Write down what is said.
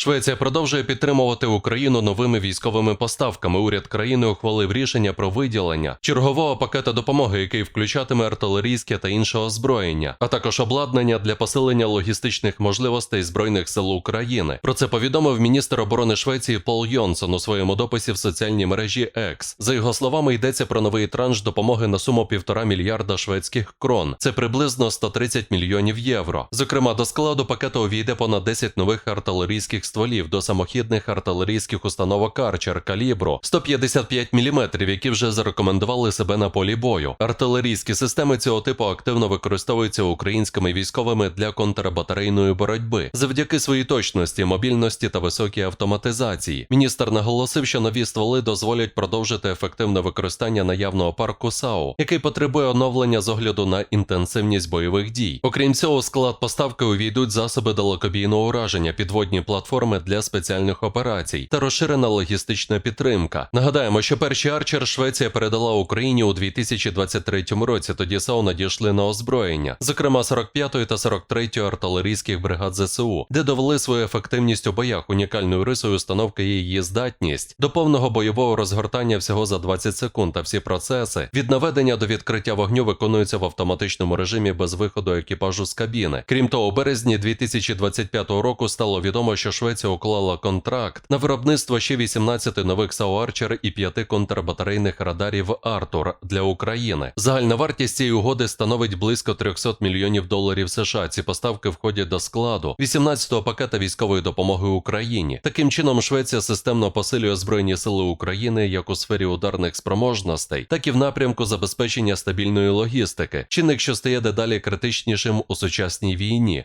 Швеція продовжує підтримувати Україну новими військовими поставками. Уряд країни ухвалив рішення про виділення чергового пакета допомоги, який включатиме артилерійське та інше озброєння, а також обладнання для посилення логістичних можливостей збройних сил України. Про це повідомив міністр оборони Швеції Пол Йонсон у своєму дописі в соціальній мережі X. За його словами, йдеться про новий транш допомоги на суму півтора мільярда шведських крон. Це приблизно 130 мільйонів євро. Зокрема, до складу пакету увійде понад 10 нових артилерійських стволів до самохідних артилерійських установок Арчер калібру 155 мм, які вже зарекомендували себе на полі бою. Артилерійські системи цього типу активно використовуються українськими військовими для контрбатарейної боротьби завдяки своїй точності, мобільності та високій автоматизації. Міністр наголосив, що нові стволи дозволять продовжити ефективне використання наявного парку САУ, який потребує оновлення з огляду на інтенсивність бойових дій. Окрім цього, склад поставки увійдуть засоби далекобійного ураження, підводні платформи для спеціальних операцій та розширена логістична підтримка. Нагадаємо, що перший арчер Швеція передала Україні у 2023 році. Тоді САУ надійшли на озброєння, зокрема 45-ї та 43-ї артилерійських бригад ЗСУ, де довели свою ефективність у боях. Унікальною рисою установки є її здатність до повного бойового розгортання всього за 20 секунд. Та всі процеси від наведення до відкриття вогню виконуються в автоматичному режимі без виходу екіпажу з кабіни. Крім того, у березні 2025 року стало відомо, що Швеція уклала контракт на виробництво ще 18 нових САУ Арчер і 5 контрбатарейних радарів Артур для України. Загальна вартість цієї угоди становить близько 300 мільйонів доларів США. Ці поставки входять до складу 18-го пакета військової допомоги Україні. Таким чином, Швеція системно посилює збройні сили України як у сфері ударних спроможностей, так і в напрямку забезпечення стабільної логістики, чинник, що стає дедалі критичнішим у сучасній війні.